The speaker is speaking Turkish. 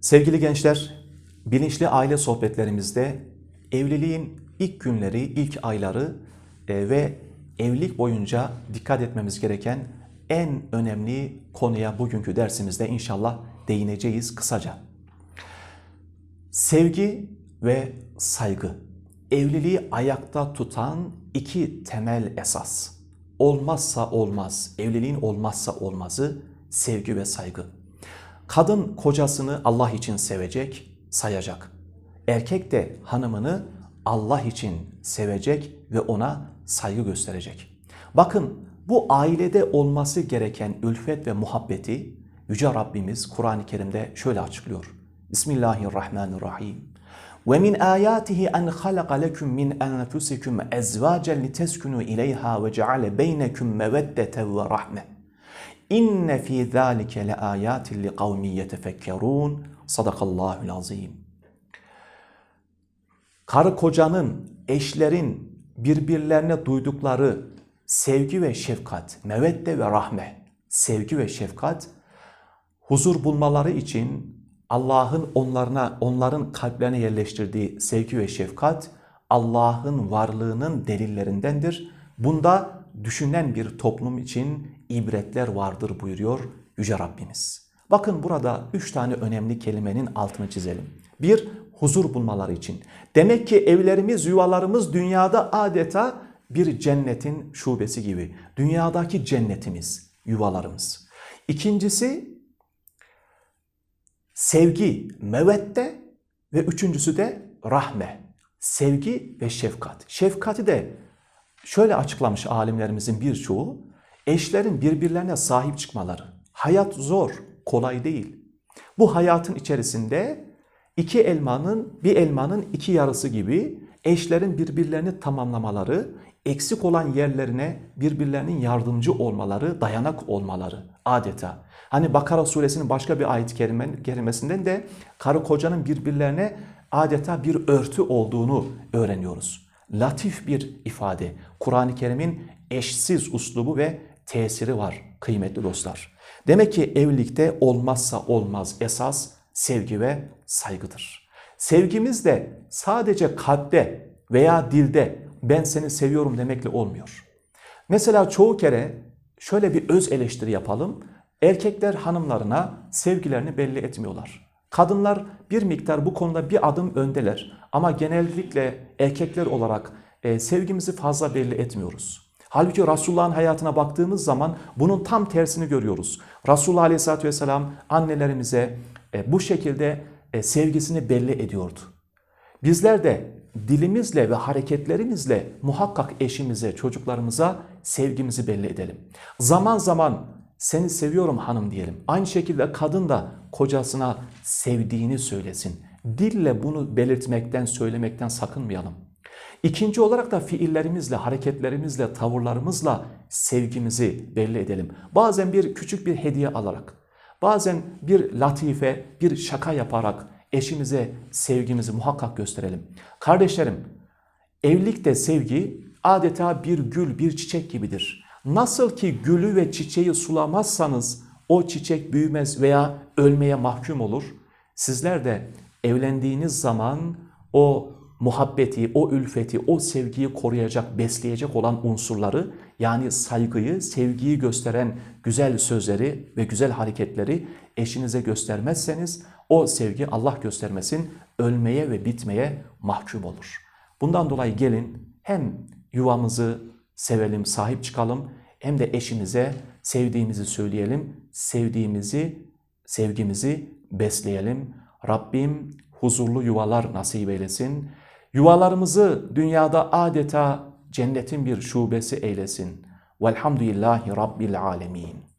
Sevgili gençler, bilinçli aile sohbetlerimizde evliliğin ilk günleri, ilk ayları e, ve evlilik boyunca dikkat etmemiz gereken en önemli konuya bugünkü dersimizde inşallah değineceğiz kısaca. Sevgi ve saygı. Evliliği ayakta tutan iki temel esas. Olmazsa olmaz, evliliğin olmazsa olmazı sevgi ve saygı. Kadın kocasını Allah için sevecek, sayacak. Erkek de hanımını Allah için sevecek ve ona saygı gösterecek. Bakın bu ailede olması gereken ülfet ve muhabbeti Yüce Rabbimiz Kur'an-ı Kerim'de şöyle açıklıyor. Bismillahirrahmanirrahim. Ve min ayatihi en halaka lekum min enfusikum ezvacen liteskunu ileyha ve ceale beynekum meveddeten ve rahme. İnne fi zalike le ayatin li kavmi yetefekkerun. Sadakallahul azim. Karı kocanın, eşlerin birbirlerine duydukları sevgi ve şefkat, mevedde ve rahme, sevgi ve şefkat huzur bulmaları için Allah'ın onlarına, onların kalplerine yerleştirdiği sevgi ve şefkat Allah'ın varlığının delillerindendir. Bunda düşünen bir toplum için ibretler vardır buyuruyor Yüce Rabbimiz. Bakın burada üç tane önemli kelimenin altını çizelim. Bir, huzur bulmaları için. Demek ki evlerimiz, yuvalarımız dünyada adeta bir cennetin şubesi gibi. Dünyadaki cennetimiz, yuvalarımız. İkincisi, sevgi, mevette ve üçüncüsü de rahme. Sevgi ve şefkat. Şefkati de şöyle açıklamış alimlerimizin birçoğu, eşlerin birbirlerine sahip çıkmaları. Hayat zor, kolay değil. Bu hayatın içerisinde iki elmanın, bir elmanın iki yarısı gibi eşlerin birbirlerini tamamlamaları, eksik olan yerlerine birbirlerinin yardımcı olmaları, dayanak olmaları adeta. Hani Bakara suresinin başka bir ayet kerimesinden de karı kocanın birbirlerine adeta bir örtü olduğunu öğreniyoruz. Latif bir ifade. Kur'an-ı Kerim'in eşsiz uslubu ve tesiri var kıymetli dostlar. Demek ki evlilikte olmazsa olmaz esas sevgi ve saygıdır. Sevgimiz de sadece kalpte veya dilde ben seni seviyorum demekle olmuyor. Mesela çoğu kere şöyle bir öz eleştiri yapalım. Erkekler hanımlarına sevgilerini belli etmiyorlar. Kadınlar bir miktar bu konuda bir adım öndeler ama genellikle erkekler olarak e, sevgimizi fazla belli etmiyoruz. Halbuki Resulullah'ın hayatına baktığımız zaman bunun tam tersini görüyoruz. Resulullah Aleyhisselatü Vesselam annelerimize e, bu şekilde e, sevgisini belli ediyordu. Bizler de dilimizle ve hareketlerimizle muhakkak eşimize, çocuklarımıza sevgimizi belli edelim. Zaman zaman seni seviyorum hanım diyelim. Aynı şekilde kadın da kocasına sevdiğini söylesin. Dille bunu belirtmekten, söylemekten sakınmayalım. İkinci olarak da fiillerimizle, hareketlerimizle, tavırlarımızla sevgimizi belli edelim. Bazen bir küçük bir hediye alarak, bazen bir latife, bir şaka yaparak eşimize sevgimizi muhakkak gösterelim. Kardeşlerim, evlilikte sevgi adeta bir gül, bir çiçek gibidir. Nasıl ki gülü ve çiçeği sulamazsanız o çiçek büyümez veya ölmeye mahkum olur. Sizler de evlendiğiniz zaman o muhabbeti, o ülfeti, o sevgiyi koruyacak, besleyecek olan unsurları yani saygıyı, sevgiyi gösteren güzel sözleri ve güzel hareketleri eşinize göstermezseniz o sevgi Allah göstermesin ölmeye ve bitmeye mahkum olur. Bundan dolayı gelin hem yuvamızı sevelim, sahip çıkalım hem de eşimize sevdiğimizi söyleyelim, sevdiğimizi, sevgimizi besleyelim. Rabbim huzurlu yuvalar nasip eylesin. Yuvalarımızı dünyada adeta cennetin bir şubesi eylesin. Velhamdülillahi Rabbil alemin.